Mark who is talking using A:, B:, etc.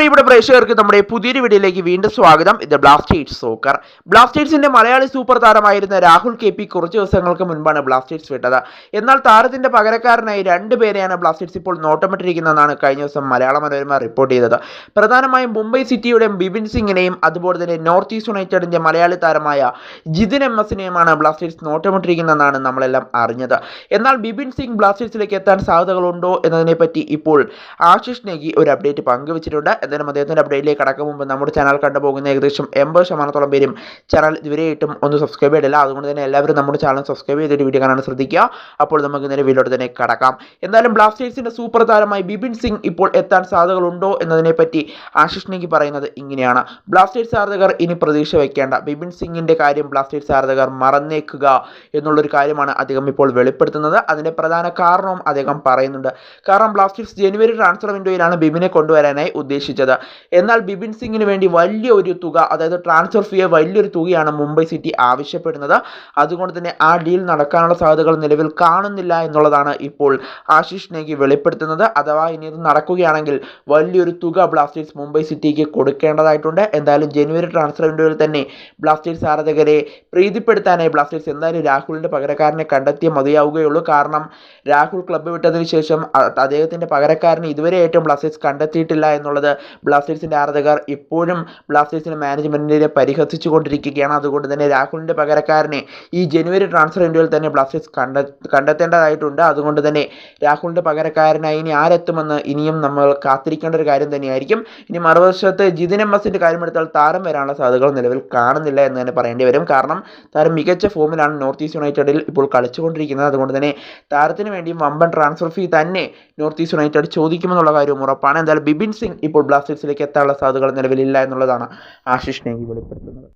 A: പ്രിയപ്പെട്ട പ്രേക്ഷകർക്ക് നമ്മുടെ പുതിയൊരു വീഡിയോയിലേക്ക് വീണ്ടും സ്വാഗതം. ഇത് ബ്ലാസ്റ്റേഴ്സ് സോക്കർ ബ്ലാസ്റ്റേഴ്സിന്റെ മലയാളി സൂപ്പർ താരമായിരുന്ന രാഹുൽ കെ പി കുറച്ച് ദിവസങ്ങൾക്ക് മുൻപാണ് ബ്ലാസ്റ്റേഴ്സ് വിട്ടത്. എന്നാൽ താരത്തിന്റെ പകരക്കാരനായി രണ്ടുപേരെയാണ് ബ്ലാസ്റ്റേഴ്സ് ഇപ്പോൾ നോട്ടമിട്ടിരിക്കുന്നതെന്നാണ് കഴിഞ്ഞ ദിവസം മലയാള മനോരമ റിപ്പോർട്ട് ചെയ്തത്. പ്രധാനമായും മുംബൈ സിറ്റിയുടെയും ബിപിൻ സിംഗിനെയും അതുപോലെ തന്നെ നോർത്ത് ഈസ്റ്റ് യുണൈറ്റഡിന്റെ മലയാളി താരമായ ജിതിൻ എം എസിനെയുമാണ് ബ്ലാസ്റ്റേഴ്സ് നോട്ടമിട്ടിരിക്കുന്നതെന്നാണ് നമ്മളെല്ലാം അറിഞ്ഞത്. എന്നാൽ ബിപിൻ സിംഗ് ബ്ലാസ്റ്റേഴ്സിലേക്ക് എത്താൻ സാധ്യതകളുണ്ടോ എന്നതിനെപ്പറ്റി ഇപ്പോൾ ആശിഷ് നേഗി ഒരു അപ്ഡേറ്റ് പങ്കുവച്ചിട്ടുണ്ട്. എന്തായാലും അദ്ദേഹത്തിന്റെ അപ്ഡേറ്റിലേക്ക് കടക്കും മുമ്പ് നമ്മുടെ ചാനൽ കണ്ടുപോകുന്ന ഏകദേശം എൺപത് ശതമാനത്തോളം പേരും ചാനൽ ഇതുവരെയായിട്ടും ഒന്ന് സബ്സ്ക്രൈബ് ചെയ്തില്ല അതുകൊണ്ട് തന്നെ എല്ലാവരും നമ്മുടെ ചാനൽ സബ്സ്ക്രൈബ് ചെയ്തിട്ട് വീഡിയോ കാണാൻ ശ്രദ്ധിക്കുക. അപ്പോൾ നമുക്ക് നേരെ വീഡിയോട്ട് തന്നെ കടക്കാം. എന്തായാലും ബ്ലാസ്റ്റേഴ്സിന്റെ സൂപ്പർ താരമായി ബിപിൻ സിംഗ് ഇപ്പോൾ എത്താൻ സാധ്യതകളുണ്ടോ എന്നതിനെപ്പറ്റി ആശിഷ് നേഗി പറയുന്നത് ഇങ്ങനെയാണ്. ബ്ലാസ്റ്റേഴ്സ് ആരാധകർ ഇനി പ്രതീക്ഷ വയ്ക്കേണ്ട ബിപിൻ സിംഗിന്റെ കാര്യം ബ്ലാസ്റ്റേഴ്സ് ആരാധകർ മറന്നേക്കുക എന്നുള്ളൊരു കാര്യമാണ് അദ്ദേഹം ഇപ്പോൾ വെളിപ്പെടുത്തുന്നത്. അതിന്റെ പ്രധാന കാരണവും അദ്ദേഹം പറയുന്നുണ്ട്. കാരണം ബ്ലാസ്റ്റേഴ്സ് ജനുവരി ട്രാൻസ്ഫർ വിൻഡോയിലാണ് ബിബിനെ കൊണ്ടുവരാനായി ഉദ്ദേശിച്ചത്. എന്നാൽ ബിബിൻ സിംഗിന് വേണ്ടി വലിയ ഒരു തുക അതായത് ട്രാൻസ്ഫർ ഫീ വലിയൊരു തുകയാണ് മുംബൈ സിറ്റി ആവശ്യപ്പെടുന്നത്. അതുകൊണ്ട് തന്നെ ആ ഡീൽ നടക്കാനുള്ള സാധ്യതകൾ നിലവിൽ കാണുന്നില്ല എന്നുള്ളതാണ് ഇപ്പോൾ ആശിഷ് നേഗി വെളിപ്പെടുത്തുന്നത്. അഥവാ ഇനി ഇത് നടക്കുകയാണെങ്കിൽ വലിയൊരു തുക ബ്ലാസ്റ്റേഴ്സ് മുംബൈ സിറ്റിക്ക് കൊടുക്കേണ്ടതായിട്ടുണ്ട്. എന്തായാലും ജനുവരി ട്രാൻസ്ഫർ വിൻഡോയിൽ തന്നെ ബ്ലാസ്റ്റേഴ്സ് ആരാധകരെ പ്രീതിപ്പെടുത്താനായി ബ്ലാസ്റ്റേഴ്സ് എന്തായാലും രാഹുലിന്റെ പകരക്കാരനെ കണ്ടെത്തിയേ മതിയാവുകയുള്ളൂ. കാരണം രാഹുൽ ക്ലബ്ബ് വിട്ടതിന് ശേഷം അദ്ദേഹത്തിന്റെ പകരക്കാരനെ ഇതുവരെ ഏറ്റവും ബ്ലാസ്റ്റേഴ്സ് കണ്ടെത്തിയിട്ടില്ല എന്നുള്ളത് ബ്ലാസ്റ്റേഴ്സിന്റെ ആരാധകർ ഇപ്പോഴും ബ്ലാസ്റ്റേഴ്സിന്റെ മാനേജ്മെന്റിനെ പരിഹസിച്ചു കൊണ്ടിരിക്കുകയാണ് അതുകൊണ്ട് തന്നെ രാഹുലിന്റെ പകരക്കാരനെ ഈ ജനുവരി ട്രാൻസ്ഫർ വിൻഡോയിൽ തന്നെ ബ്ലാസ്റ്റേഴ്സ് കണ്ടെ കണ്ടെത്തേണ്ടതായിട്ടുണ്ട്. അതുകൊണ്ട് തന്നെ രാഹുലിന്റെ പകരക്കാരനായി ഇനി ആരെത്തുമെന്ന് ഇനിയും നമ്മൾ കാത്തിരിക്കേണ്ട ഒരു കാര്യം തന്നെയായിരിക്കും. ഇനി മറുവശത്ത് ജിതിൻ എം എസിന്റെ കാര്യമെടുത്താൽ താരം വരാനുള്ള സാധ്യതകൾ നിലവിൽ കാണുന്നില്ല എന്ന് തന്നെ പറയേണ്ടി വരും. കാരണം താരം മികച്ച ഫോമിലാണ് നോർത്ത് ഈസ്റ്റ് യുണൈറ്റഡിൽ ഇപ്പോൾ കളിച്ചുകൊണ്ടിരിക്കുന്നത്. അതുകൊണ്ട് തന്നെ താരത്തിന് വേണ്ടിയും വമ്പൻ ട്രാൻസ്ഫർ ഫീ തന്നെ നോർത്ത് ഈസ്റ്റ് യുണൈറ്റഡ് ചോദിക്കുമെന്നുള്ള കാര്യവും ഉറപ്പാണ്. എന്തായാലും ബിബിൻ സിംഗ് ഇപ്പോൾ ബ്ലാസ്റ്റേഴ്സിലേക്ക് എത്താനുള്ള സാധ്യതകൾ നിലവിലില്ല എന്നുള്ളതാണ് ആശിഷ് നേഗി വെളിപ്പെടുത്തുന്നത്.